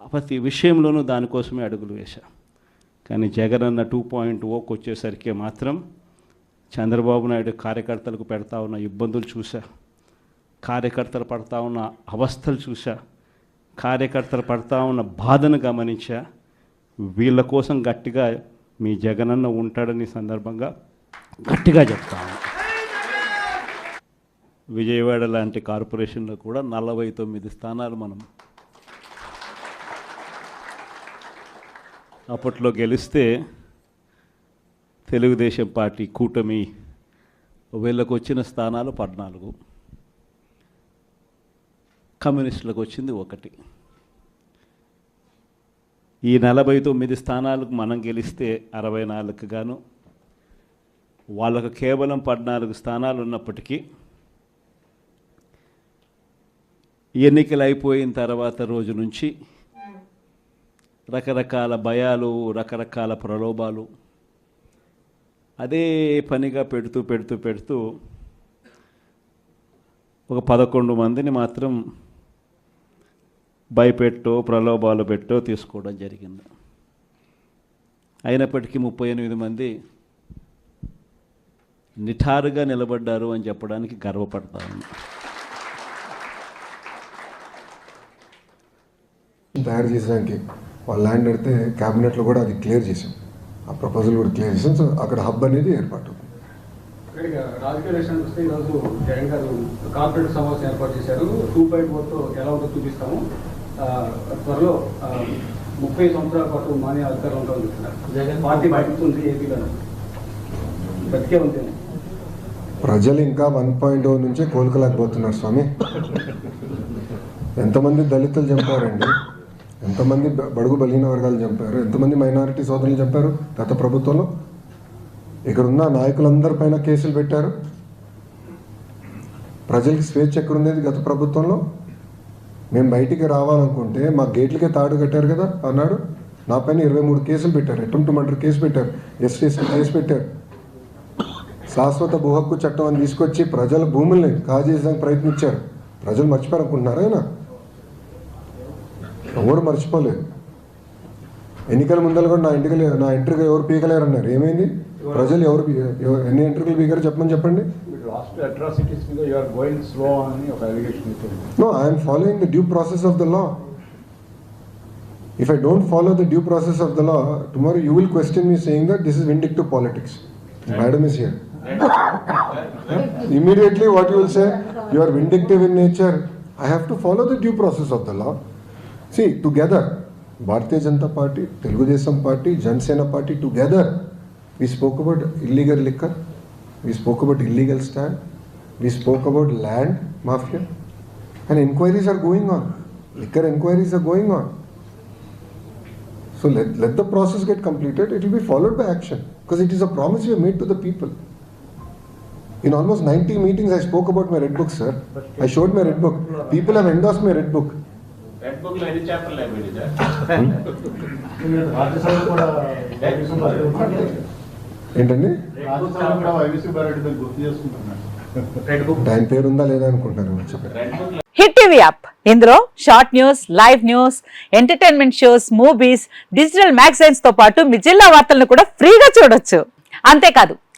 ప్రతి విషయంలోనూ దానికోసమే అడుగులు వేశా. కానీ జగన్ అన్న టూ పాయింట్ ఓకి వచ్చేసరికి మాత్రం చంద్రబాబు నాయుడు కార్యకర్తలకు పెడతా ఉన్న ఇబ్బందులు చూసా కార్యకర్తలు పడతా ఉన్న అవస్థలు చూసా కార్యకర్తలు పడతా ఉన్న బాధను గమనించా. వీళ్ళ కోసం గట్టిగా మీ జగనన్న ఉంటాడని సందర్భంగా గట్టిగా చెప్తాను విజయవాడ లాంటి కార్పొరేషన్లో కూడా నలభై తొమ్మిది స్థానాలు మనం అప్పట్లో గెలిస్తే తెలుగుదేశం పార్టీ కూటమి వీళ్ళకు వచ్చిన స్థానాలు పద్నాలుగు. కమ్యూనిస్టులకు వచ్చింది ఒకటి. ఈ నలభై తొమ్మిది స్థానాలకు మనం గెలిస్తే అరవై నాలుగు గాను వాళ్ళకు కేవలం పద్నాలుగు స్థానాలు ఉన్నప్పటికీ ఎన్నికలు అయిపోయిన తర్వాత రోజు నుంచి రకరకాల భయాలు రకరకాల ప్రలోభాలు. అదే పనిగా పెడుతూ పెడుతూ పెడుతూ ఒక పదకొండు మందిని మాత్రం భయపెట్టో ప్రలోభాలు పెట్టో తీసుకోవడం జరిగింది. అయినప్పటికీ ముప్పై ఎనిమిది మంది నిఠారుగా నిలబడ్డారు అని చెప్పడానికి గర్వపడతాను. తయారు చేసడానికి వాళ్ళ ల్యాండ్ అడితే క్యాబినెట్లో కూడా అది క్లియర్ చేసాం ఆ ప్రపోజల్ కూడా క్లియర్ చేసాం సో అక్కడ హబ్ అనేది ఏర్పాటు ఇక్కడికి రాజకీయ విషయానికి వస్తే ఈరోజు జగన్ గారు కార్పొరేట్ సమావేశం ఏర్పాటు చేశారు. టూ పాయింట్ ఫోర్తో ఎలా ఉంటుందో చూపిస్తాము. ఆ, త్వరలో ఆ, ముప్పై సంవత్సరాల పాటు మానే అధికారులు ఉంటామని చెప్తున్నారు. జగన్ పార్టీ బతుకుతుంది ఏపీలో బతికే ఉంది. ప్రజలు ఇంకా వన్ పాయింట్ ఓ నుంచే కోలుకోలేకపోతున్నారు స్వామి. ఎంతమంది దళితులు చంపారండి. ఎంతమంది బడుగు బలహీన వర్గాలు చంపారు? ఎంతమంది మైనారిటీ సోదరులు చంపారు? గత ప్రభుత్వంలో? ఇక్కడున్న నాయకులందరి పైన కేసులు పెట్టారు. ప్రజలకి స్వేచ్ఛ ఎక్కడుండేది గత ప్రభుత్వంలో? మేము బయటికి రావాలనుకుంటే మా గేట్లకే తాడు కట్టారు కదా అన్నాడు. నా పైన ఇరవై మూడు కేసులు పెట్టారు. అటెంప్ట్ మర్డర్ కేసు పెట్టారు. ఎస్టీసీ కేసు పెట్టారు. శాశ్వత భూహక్కు చట్టం అని తీసుకొచ్చి ప్రజల భూముల్ని కాజేయడానికి ప్రయత్నించారు. ప్రజలు మర్చిపోయారు అనుకుంటున్నారా ఎవరు మర్చిపోలేదు ఎన్నికల ముందర కూడా నా ఇంటికి నా ఇంటికి ఎవరు పీకలేరు అన్నారు ఏమైంది ప్రజలు ఎవరు ఎన్ని ఇంటర్వ్యూలు పీకారో చెప్పమని చెప్పండి. You are know I'm following the due process of the law if I don't follow the due process of the law tomorrow you will question me saying that this is vindictive politics madam is here what you will say? You are vindictive in nature. I have to follow the due process of the law. See, together, Bharatiya Janata Party, Telugu Desam Party, Jansena Party, together, we spoke about illegal liquor, we spoke about illegal stand, we spoke about land mafia, and inquiries are going on. Liquor inquiries are going on. So let, let the process get completed, it will be followed by action, because it is a promise we have made to the people. In almost 90 meetings, I spoke about my red book, sir. I showed my red book. People have endorsed my red book. Red బుక్లో ఎన్ని sir. ఏంటండి? ఆయన పేరు ఉందా లేదా అనుకుంటున్నారు hit TV app ఇందులో short news live news entertainment shows movies digital మ్యాగజైన్స్తో పాటు మీ జిల్లా వార్తలను కూడా ఫ్రీగా చూడొచ్చు. అంతేకాదు